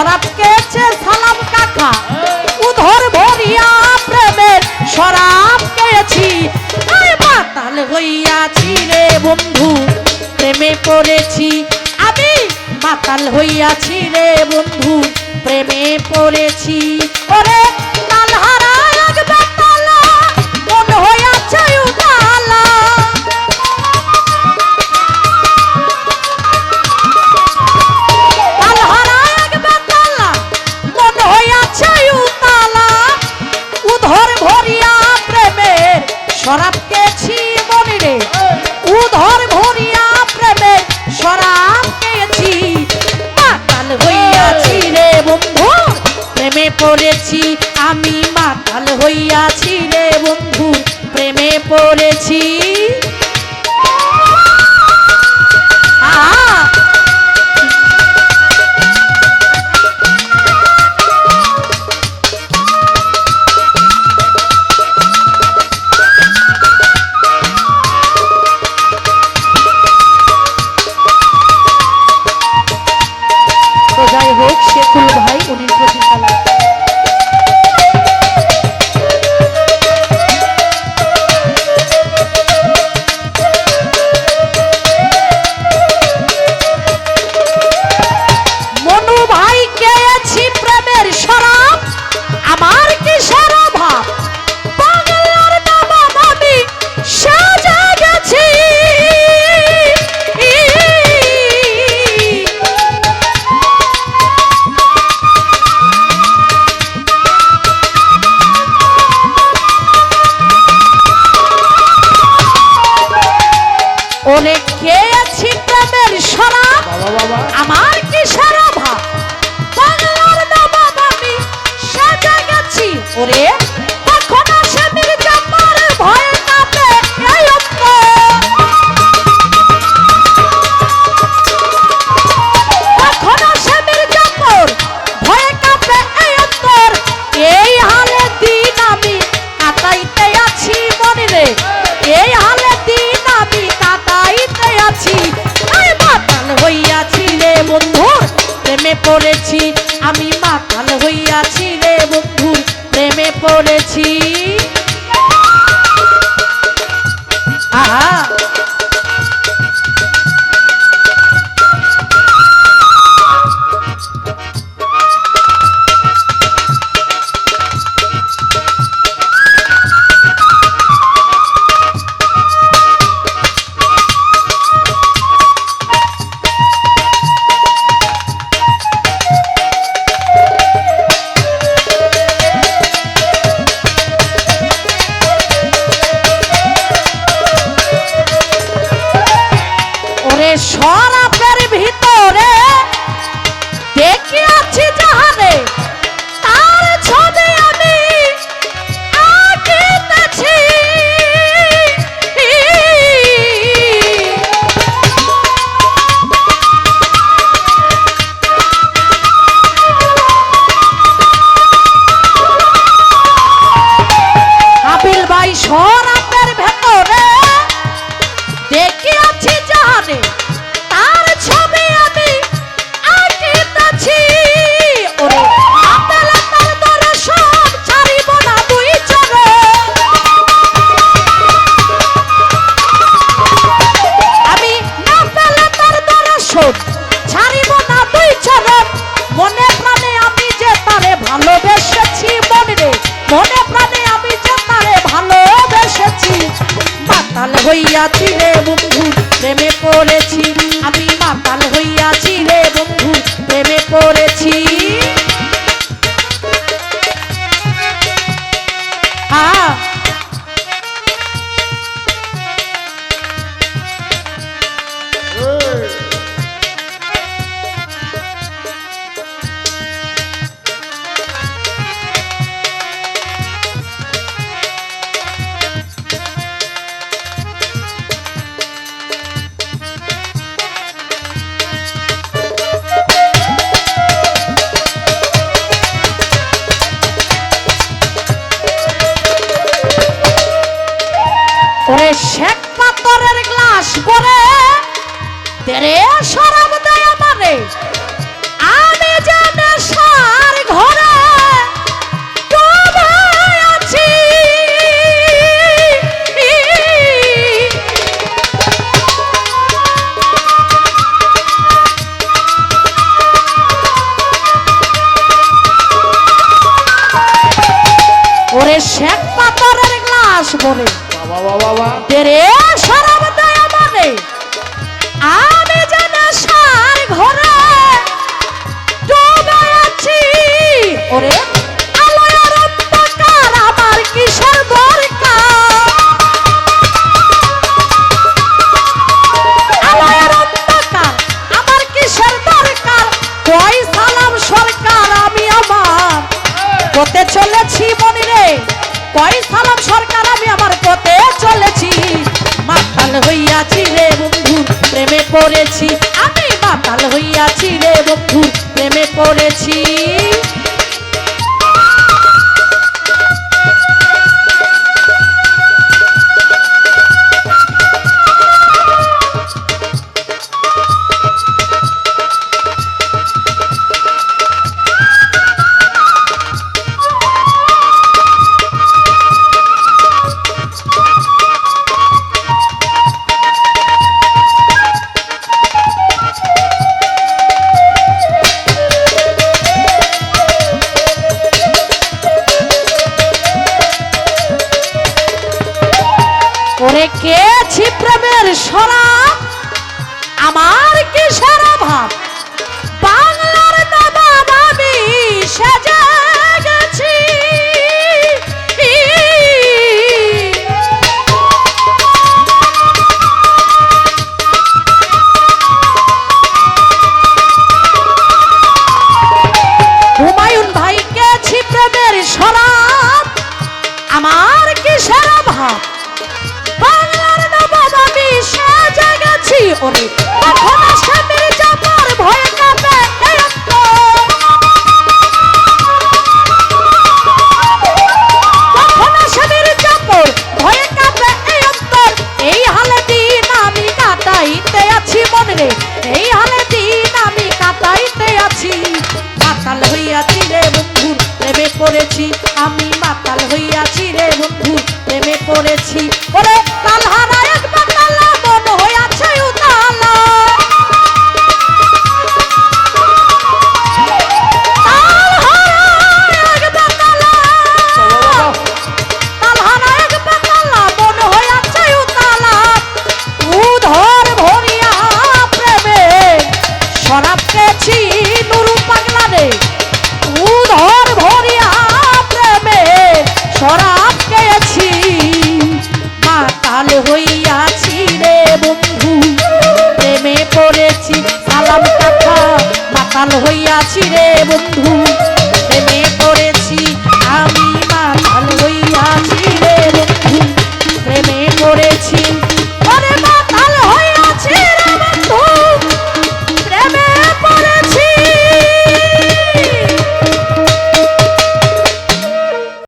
শরাব কেছে সালাম কাকা। উধর ভরিয়া প্রেমের শরাব কেছি মাতাল হইয়াছি রে বন্ধু, প্রেমে পড়েছি। আমি মাতাল হইয়াছি রে বন্ধু, প্রেমে পড়েছি। পড়েছি আমার পড়েছি আমি মাতাল হইয়াছি রে বন্ধু প্রেমে পড়েছি। সরা যাত্রী রে বন্ধু প্রেমে পড়েছি শেখ পাথরের গ্লাস বলে। আমি যেন সার ঘরে ডুবে আছি ওরে আলোয়ার আমার হতে চলেছি মনিরে কয় সালাম সরকার, আমি আমার পথে চলেছি। মাতাল হইয়াছি রে বন্ধু, প্রেমে পড়েছি। আমি মাতাল হইয়াছি রে বন্ধু, প্রেমে পড়েছি। পেয়েছি প্রেমের সরাব আমার কি সারা ভাব? বাংলার দাদা দাবি সাজ